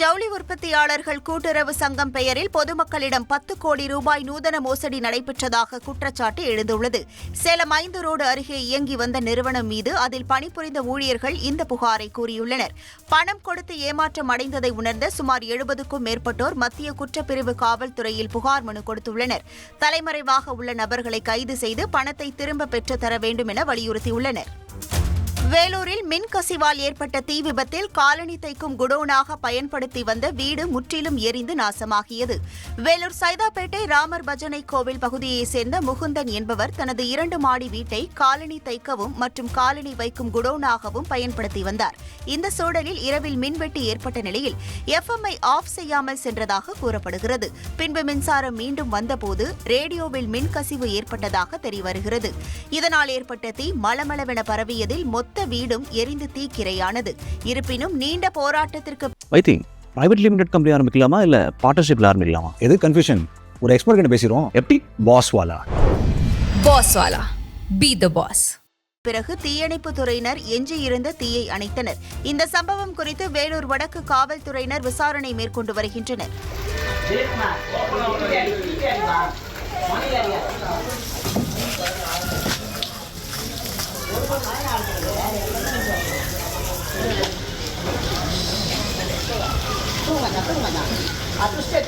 ஜவுளி உற்பத்தியாளர்கள் கூட்டுறவு சங்கம் பெயரில் பொதுமக்களிடம் பத்து கோடி ரூபாய் நூதன மோசடி நடைபெற்றதாக குற்றச்சாட்டு எழுந்துள்ளது. சேலம் ஐந்து ரோடு அருகே இயங்கி வந்த நிறுவனம் மீது அதில் பணிபுரிந்த ஊழியர்கள் இந்த புகாரை கூறியுள்ளனர். பணம் கொடுத்து ஏமாற்றம் அடைந்ததை உணர்ந்த சுமார் எழுபதுக்கும் மேற்பட்டோர் மத்திய குற்றப்பிரிவு காவல்துறையில் புகார் மனு கொடுத்துள்ளனர். தலைமறைவாக உள்ள நபர்களை கைது செய்து பணத்தை திரும்ப பெற்றுத்தர வேண்டும் என வலியுறுத்தியுள்ளனர். வேலூரில் மின் கசிவால் ஏற்பட்ட தீ விபத்தில் காலனி தைக்கும் குடோனாக பயன்படுத்தி வந்த வீடு முற்றிலும் எரிந்து நாசமாகியது. வேலூர் சைதாப்பேட்டை ராமர் பஜனை கோவில் பகுதியைச் சேர்ந்த முகுந்தன் என்பவர் தனது இரண்டு மாடி வீட்டை காலனி தைக்கவும் மற்றும் காலனி வைக்கும் குடோனாகவும் பயன்படுத்தி வந்தார். இந்த சூழலில் இரவில் மின்வெட்டு ஏற்பட்ட நிலையில் எஃப்எம்ஐ ஆஃப் செய்யாமல் சென்றதாக கூறப்படுகிறது. பின்பு மின்சாரம் மீண்டும் வந்தபோது ரேடியோவில் மின் கசிவு ஏற்பட்டதாக தெரியவருகிறது. இதனால் ஏற்பட்ட தீ மளமளவென பரவியதில் மொத்த வீடும் எரிந்து தீக்கிரையானது இருப்பினும் நீண்ட போராட்டத்திற்கு வைத்தி பிரைவேட் லிமிடெட் கம்பெனி ஆரம்பிக்கலாமா இல்லை பார்ட்னர்ஷிப்பில் ஆரம்பிக்கலாமா? எது கன்ஃபியூஷன் ஒரு எக்ஸ்பர்ட் கிட்ட பேசிடுவோம். எப்படி? Boss Wala. Boss Wala. Be the boss. பிறகு தீயணைப்பு துறையினர் எஞ்சியிருந்த தீயை அணைத்தனர். இந்த சம்பவம் குறித்து வேலூர் வடக்கு காவல்துறையினர் விசாரணை மேற்கொண்டு வருகின்றனர். అదృష్టం